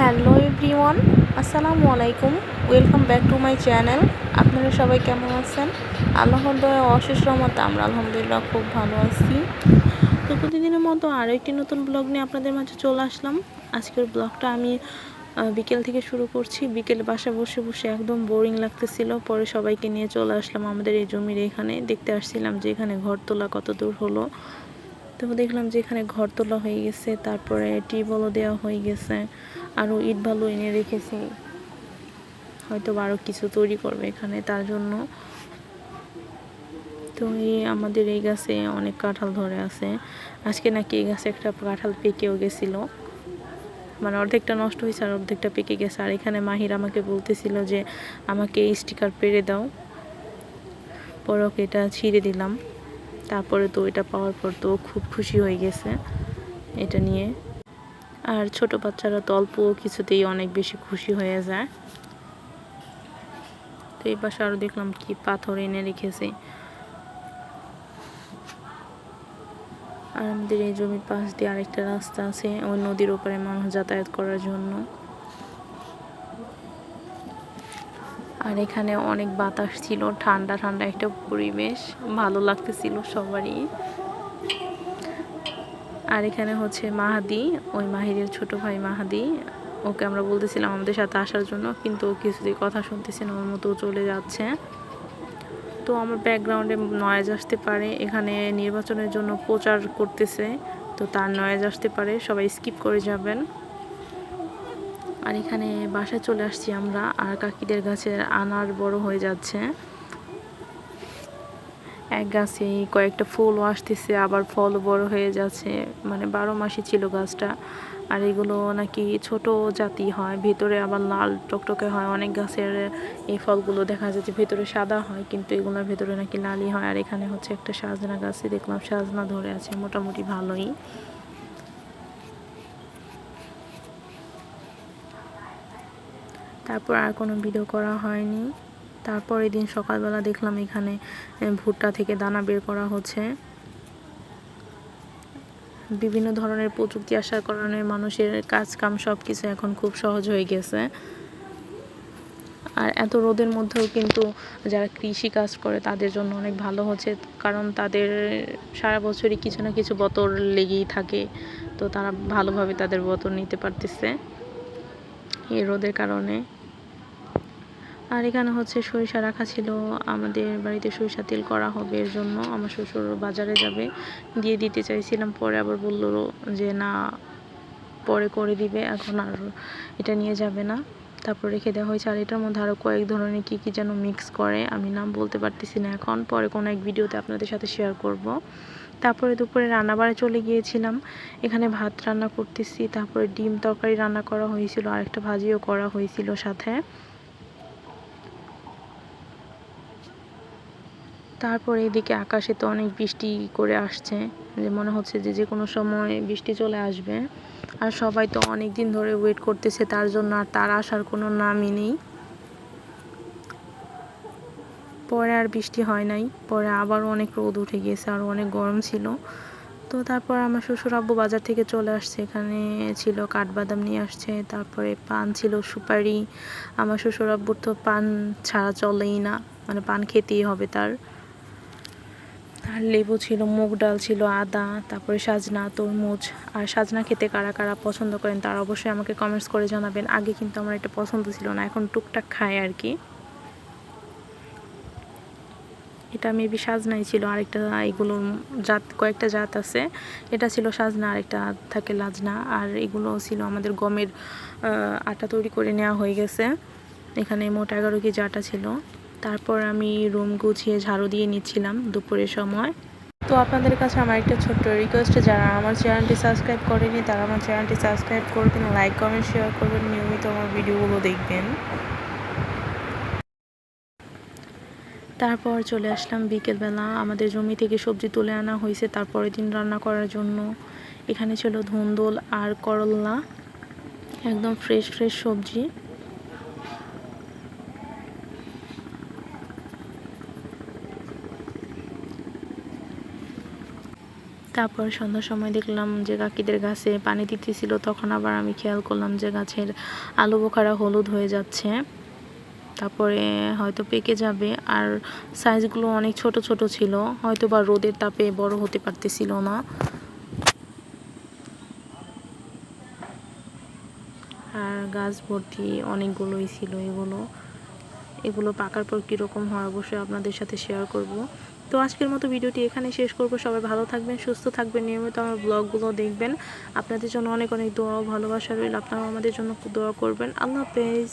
Hello everyone, আসসালামু আলাইকুম। Welcome back to my channel. আপনারা সবাই কেমন আছেন? আল্লাহর অশেষ রহমতে আমরা আলহামদুলিল্লাহ খুব ভালো আছি। তো প্রতিদিনের মতো আরও একটি নতুন ব্লগ নিয়ে আপনাদের মাঝে চলে আসলাম। আজকের ব্লগটা আমি বিকেল থেকে শুরু করছি। বিকেলে বাসায় বসে বসে একদম বোরিং লাগতেছিল। পরে সবাইকে নিয়ে চলে আসলাম আমাদের এই জমির এখানে। দেখতে আসছিলাম যে এখানে ঘর তোলা কত দূর হলো। তো দেখলাম যে এখানে ঘর তোলা হয়ে গেছে। তারপরে টিউবওয়েলও দেওয়া হয়ে গেছে। আরও ইট ভালো এনে রেখেছি। হয়তো আরও কিছু তৈরি করবে এখানে, তার জন্য। তো এই আমাদের এই গাছে অনেক কাঁঠাল ধরে আছে। আজকে নাকি এই গাছে একটা কাঁঠাল পেকেও গেছিল। মানে অর্ধেকটা নষ্ট হয়েছে আর অর্ধেকটা পেকে গেছে। আর এখানে মাহির আমাকে বলতেছিল যে, আমাকে এই স্টিকার পেরে দাও। পরে ওকে এটা ছিঁড়ে দিলাম। তারপরে তো এটা পাওয়ার পর তো খুব খুশি হয়ে গেছে এটা নিয়ে। আর ছোট বাচ্চারা তো অল্প কিছুতেই অনেক বেশি খুশি হয়ে যায়। তো এই পাশে আরও দেখলাম কি পাথর এনে রেখেছে। আর আমাদের এই জমির পাশ দিয়ে আরেকটা রাস্তা আছে, ওই নদীর ওপারে মানুষ যাতায়াত করার জন্য। আর এখানে অনেক বাতাস ছিল, ঠান্ডা ঠান্ডা একটা পরিবেশ, ভালো লাগতেছিল সবারই। আর এখানে হচ্ছে মাহাদি, ওই মাহিরের ছোট ভাই মাহাদি। ওকে আমরা বলতেছিলাম আমাদের সাথে আসার জন্য, কিন্তু ও কথা শুনতেছে না, ওর মতো চলে যাচ্ছে। তো আমার ব্যাকগ্রাউন্ডে নয়েজ আসতে পারে, এখানে নির্বাচনের জন্য প্রচার করতেছে, তো তার নয়েজ আসতে পারে, সবাই স্কিপ করে যাবেন। আর এখানে বাসায় চলে আসছি আমরা, আর কাকিদের গাছের আনার বড় হয়ে যাচ্ছে। এক গাছে কয়েকটা ফুলও আসতেছে, আবার ফল বড় হয়ে যাচ্ছে। মানে বারো মাসই ছিল গাছটা। আর এগুলো নাকি ছোট জাতি হয়, ভেতরে আবার লাল টকটকে হয়। অনেক গাছের এই ফলগুলো দেখা যাচ্ছে ভেতরে সাদা হয়, কিন্তু এগুলোর ভেতরে নাকি লালই হয়। আর এখানে হচ্ছে একটা সাজনা গাছে দেখলাম সাজনা ধরে আছে, মোটামুটি ভালোই। তারপর আর কোনো ভিডিও করা হয়নি। তারপরের দিন সকালবেলা দেখলাম এখানে ভুট্টা থেকে দানা বের করা হচ্ছে। বিভিন্ন ধরনের প্রযুক্তি আসার কারণে মানুষের কাজ কাম সব কিছু এখন খুব সহজ হয়ে গেছে। আর এত রোদের মধ্যেও কিন্তু যারা কৃষি কাজ করে, তাদের জন্য অনেক ভালো হচ্ছে, কারণ তাদের সারা বছরই কিছু না কিছু বতর লেগেই থাকে। তো তারা ভালোভাবে তাদের বতর নিতে পারতেছে এই রোদের কারণে। আর এখানে হচ্ছে সরিষা রাখা ছিল। আমাদের বাড়িতে সরিষা তেল করা হবে, এর জন্য আমার শ্বশুর বাজারে যাবে। দিয়ে দিতে চাইছিলাম, পরে আবার বলল যে না, পরে করে দিবে, এখন আর এটা নিয়ে যাবে না। তারপর রেখে দেওয়া হয়েছে। আর এটার মধ্যে আরও কয়েক ধরনের কী কী যেন মিক্স করে, আমি নাম বলতে পারতেছি না এখন। পরে কোনো এক ভিডিওতে আপনাদের সাথে শেয়ার করব। তারপরে দুপুরে রান্নাবাড়ে চলে গিয়েছিলাম। এখানে ভাত রান্না করতেছি, তারপরে ডিম তরকারি রান্না করা হয়েছিল আর একটা ভাজিও করা হয়েছিল সাথে। তারপরে এদিকে আকাশে তো অনেক বৃষ্টি করে আসছে, যে মনে হচ্ছে যে যে কোনো সময় বৃষ্টি চলে আসবে। আর সবাই তো অনেক দিন ধরে ওয়েট করতেছে, তার জন্য আর তার আসার কোনো নামই নেই। পরে আর বৃষ্টি হয় নাই, পরে আবার অনেক রোদ উঠে গিয়েছে, আর অনেক গরম ছিল। তো তারপর আমার শ্বশুর আব্বু বাজার থেকে চলে আসছে, এখানে ছিল কাঠবাদাম নিয়ে আসছে, তারপরে পান ছিল সুপারি। আমার শ্বশুর আব্বুর তো পান ছাড়া চলেই না মানে পান খেতেই হবে তার। আর লেবু ছিল, মুগ ডাল ছিল, আদা, তারপরে সাজনা, তরমুজ। আর সাজনা খেতে কারা কারা পছন্দ করেন তারা অবশ্যই আমাকে কমেন্টস করে জানাবেন। আগে কিন্তু আমার এটা পছন্দ ছিল না, এখন টুকটাক খাই আর কি। এটা মেবি সাজনাই ছিল, আরেকটা এগুলো জাত, কয়েকটা জাত আছে। এটা ছিল সাজনা, আরেকটা থাকে লাজনা। আর এগুলো ছিল আমাদের গমের আটা তৈরি করে নেওয়া হয়ে গেছে। এখানে মোট এগারো কেজি আটা ছিল। তারপর আমি রুম গুছিয়ে ঝাড়ু দিয়ে নিচ্ছিলাম দুপুরের সময়। তো আপনাদের কাছে আমার একটা ছোট্ট রিকোয়েস্ট যারা আমার চ্যানেলটি সাবস্ক্রাইব করেনি তারা আমার চ্যানেলটি সাবস্ক্রাইব করবেন লাইক কমেন্ট শেয়ার করবেন নিয়মিত আমার ভিডিওগুলো দেখবেন। তারপর চলে আসলাম বিকেলবেলা। আমাদের জমি থেকে সবজি তুলে আনা হয়েছে তারপরের দিন রান্না করার জন্য। এখানে ছিল ধুন্দল আর করল্লা একদম ফ্রেশ ফ্রেশ সবজি। তারপর সন্ধ্যার সময় দেখলাম যে কাকিদের গাছে পানি দিতেছিল, তখন আবার আমি খেয়াল করলাম যে গাছের আলু বোখারা হলুদ হয়ে যাচ্ছে। তারপরে হয়তো পেকে যাবে, আর সাইজগুলো অনেক ছোট ছোট ছিল হয়তো বা রোদের তাপে বড় হতে পারতেছিল না। আর গাছ ভর্তি অনেকগুলোই ছিল এগুলো। এগুলো পাকার পর কীরকম হয় অবশ্যই আপনাদের সাথে শেয়ার করব। তো আজকের মতো ভিডিওটি এখানে শেষ করব। সবাই ভালো থাকবেন, সুস্থ থাকবেন, নিয়মিত আমার ব্লগগুলো দেখবেন। আপনাদের জন্য অনেক অনেক দোয়া ভালোবাসা রইল। আপনারাও আমাদের জন্য দোয়া করবেন। আল্লাহ হাফেজ।